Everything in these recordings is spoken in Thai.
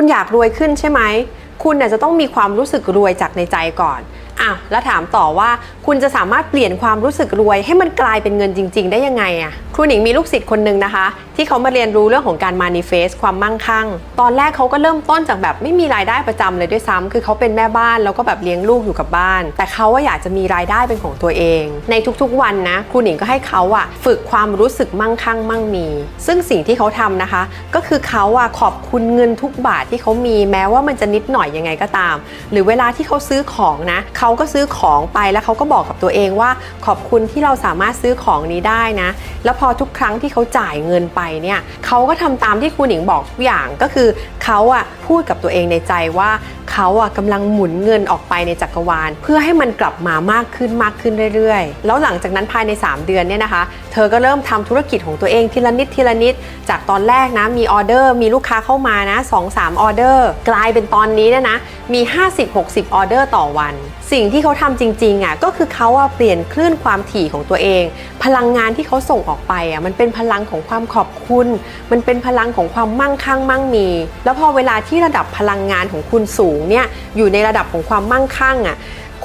คุณอยากรวยขึ้นใช่ไหม คุณเนี่ยจะต้องมีความรู้สึกรวยจากในใจก่อนอะแล้วถามต่อว่าคุณจะสามารถเปลี่ยนความรู้สึกรวยให้มันกลายเป็นเงินจริง ๆ ได้ยังไงอะ รูหนิงมีลูกศิษย์คนหนึ่งนะคะ ที่เขามาเรียนรู้เรื่องของการ manifest ความมั่งคั่ง ตอนแรกเขาก็เริ่มต้นจากแบบไม่มีรายได้ประจำเลยด้วยซ้ำคือเขาเป็นแม่บ้านแล้วก็แบบเลี้ยงลูกอยู่กับบ้าน แต่เขาว่าอยากจะมีรายได้เป็นของตัวเอง ในทุกๆวันนะครูหนิงก็ให้เขาอะฝึกความรู้สึกมั่งคั่งมั่งมี ซึ่งสิ่งที่เขาทำนะคะ ก็คือเขาอะขอบคุณเงินทุกบาทที่เขามีแม้ว่ามันจะนิดหน่อยยังไงก็ตาม หรือเวลาที่เขาซื้อของนะเขาก็ซื้อของไปแล้วเขาก็บอกกับตัวเองว่า ขอบคุณที่เราสามารถซื้อของนี้ได้นะ แล้วพอทุกครั้งที่เขาจ่ายเงินไปเนี่ยเขาก็ทำตามที่คุณหญิงบอกทุกอย่างก็คือเขาอะพูดกับตัวเองในใจว่า เขาอะกำลังหมุนเงินออกไปในจักรวาล เพื่อให้มันกลับมามากขึ้นมากขึ้นเรื่อยๆ แล้วหลังจากนั้นภายใน 3 เดือนเนี่ยนะคะ เธอก็เริ่มทำธุรกิจของตัวเองทีละนิดทีละนิด จากตอนแรกนะมีออเดอร์มีลูกค้าเข้ามานะ2-3ออเดอร์ กลายเป็นตอนนี้เนยนะมี 50-60 ออเดอร์ต่อวัน สิ่งที่เขาทำจริงๆอะก็คือเขาอะเปลี่ยนคลื่นความถี่ของตัวเอง พลังงานที่เขาส่งออกไปอะมันเป็นพลังของความขอบคุณ มันเป็นพลังของความมั่งคั่งมั่งมี แล้วพอเวลาที่ระดับพลังงานของคุณสูงเนี่ยอยู่ในระดับของความมั่งคั่งอะ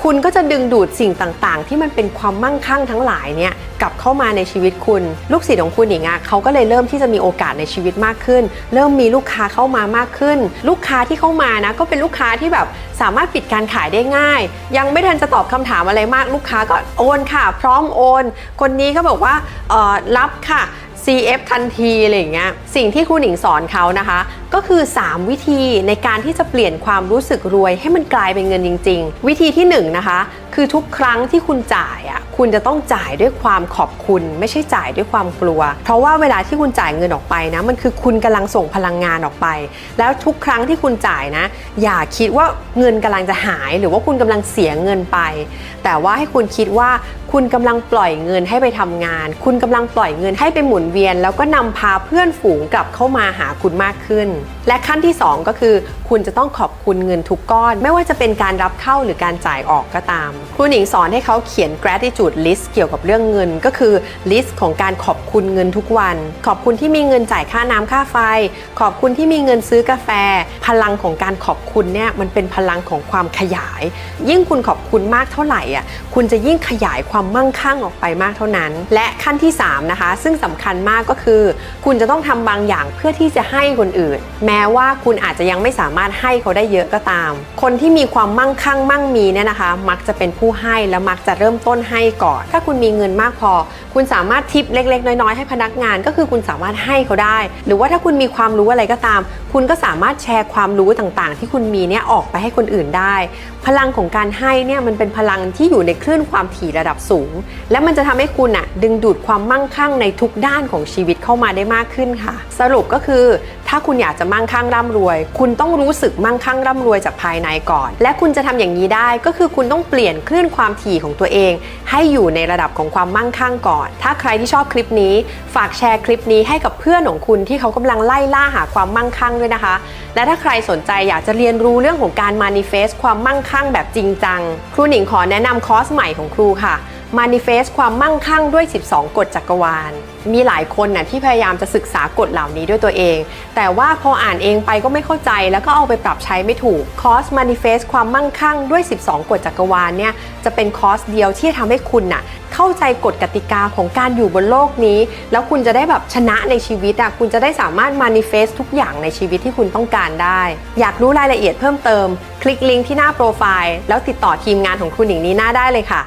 คุณก็จะดึงดูดสิ่งต่างๆ ที่มันเป็นความมั่งคั่งทั้งหลายเนี่ยกลับเข้ามาในชีวิตคุณ ลูกศิษย์ของคุณอย่างเงี้ยเขาก็เลยเริ่มที่จะมีโอกาสในชีวิตมากขึ้น เริ่มมีลูกค้าเข้ามามากขึ้น ลูกค้าที่เข้ามานะก็เป็นลูกค้าที่แบบสามารถปิดการขายได้ง่าย ยังไม่ทันจะตอบคำถามอะไรมากลูกค้าก็โอนค่ะ พร้อมโอน คนนี้ก็บอกว่าเออรับค่ะ CF ทันทีอะไรอย่างเงี้ยสิ่งที่ครูหนิงสอนเขานะคะ ก็คือ 3 วิธีในการที่จะเปลี่ยนความรู้สึกรวยให้มันกลายเป็นเงินจริง ๆ วิธีที่1นงนะคะคือทุกครั้งที่คุณจ่ายอะ คุณจะต้องจ่ายด้วยความขอบคุณ ไม่ใช่จ่ายด้วยความกลัว เพราะว่าเวลาที่คุณจ่ายเงินออกไปนะ มันคือคุณกำลังส่งพลังงานออกไป แล้วทุกครั้งที่คุณจ่ายนะ อย่าคิดว่าเงินกำลังจะหาย หรือว่าคุณกำลังเสียเงินไป แต่ว่าให้คุณคิดว่าคุณกำลังปล่อยเงินให้ไปทำงาน คุณกำลังปล่อยเงินให้ไปหมุนเวียน แล้วก็นำพาเพื่อนฝูงกลับเข้ามาหาคุณมากขึ้น และขั้นที่ 2 ก็คือ คุณจะต้องขอบคุณเงินทุกก้อน ไม่ว่าจะเป็นการรับเข้าหรือการจ่ายออกก็ตามครูหนิงสอนให้เขาเขียน gratitude list เกี่ยวกับเรื่องเงิน ก็คือ list ของการขอบคุณเงินทุกวัน ขอบคุณที่มีเงินจ่ายค่าน้ำค่าไฟ ขอบคุณที่มีเงินซื้อกาแฟ พลังของการขอบคุณเนี่ยมันเป็นพลังของความขยาย ยิ่งคุณขอบคุณมากเท่าไหร่อะคุณจะยิ่งขยายความมั่งคั่งออกไปมากเท่านั้น และขั้นที่3นะคะซึ่งสำคัญมากก็คือ คุณจะต้องทำบางอย่างเพื่อที่จะให้คนอื่น แม้ว่าคุณอาจจะยังไม่สามารถให้เขาได้เยอะก็ตาม คนที่มีความมั่งคั่งมั่งมีเนี่ยนะคะ มักจะเป็นผู้ให้และมักจะเริ่มต้นให้ก่อน ถ้าคุณมีเงินมากพอ คุณสามารถทิปเล็ก ๆ น้อยๆให้พนักงาน ก็คือคุณสามารถให้เขาได้ หรือว่าถ้าคุณมีความรู้อะไรก็ตาม คุณก็สามารถแชร์ความรู้ต่างๆ ที่คุณมีเนี่ยออกไปให้คนอื่นได้ พลังของการให้เนี่ยมันเป็นพลังที่อยู่ในคลื่นความถี่ระดับสูง และมันจะทำให้คุณอะดึงดูดความมั่งคั่งในทุกด้านของชีวิตเข้ามาได้มากขึ้นค่ะ สรุปก็คือถ้าคุณอยากจะมั่งคั่งร่ำรวย คุณต้องรู้สึกมั่งคั่งร่ำรวยจากภายในก่อน และคุณจะทำอย่างนี้ได้ก็คือคุณต้องเปลี่ยนคลื่นความถี่ของตัวเอง ให้อยู่ในระดับของความมั่งคั่งก่อน ถ้าใครที่ชอบคลิปนี้ ฝากแชร์คลิปนี้ให้กับเพื่อนของคุณที่เขากำลังไล่ล่าหาความมั่งคั่งด้วยนะคะ และถ้าใครสนใจอยากจะเรียนรู้เรื่องของการ manifest ความมั่งคั่งแบบจริงจัง ครูหนิงขอแนะนำคอร์สใหม่ของครูค่ะ manifest ความมั่งคั่งด้วย 12 กฎจักรวาล มีหลายคนน่ะที่พยายามจะศึกษากฎเหล่านี้ด้วยตัวเอง แต่ว่าพออ่านเองไปก็ไม่เข้าใจ แล้วก็เอาไปปรับใช้ไม่ถูก คอร์ส manifest ความมั่งคั่งด้วย 12 กฎจักรวาลเนี่ยจะเป็นคอร์สเดียวที่จะทำให้คุณน่ะเข้าใจกฎกติกาของการอยู่บนโลกนี้ แล้วคุณจะได้แบบชนะในชีวิตอะคุณจะได้สามารถ manifest ทุกอย่างในชีวิตที่คุณต้องการได้ อยากรู้รายละเอียดเพิ่มเติม คลิกลิงก์ที่หน้าโปรไฟล์แล้วติดต่อทีมงานของคุณหนิงนี้หน้าได้เลยค่ะ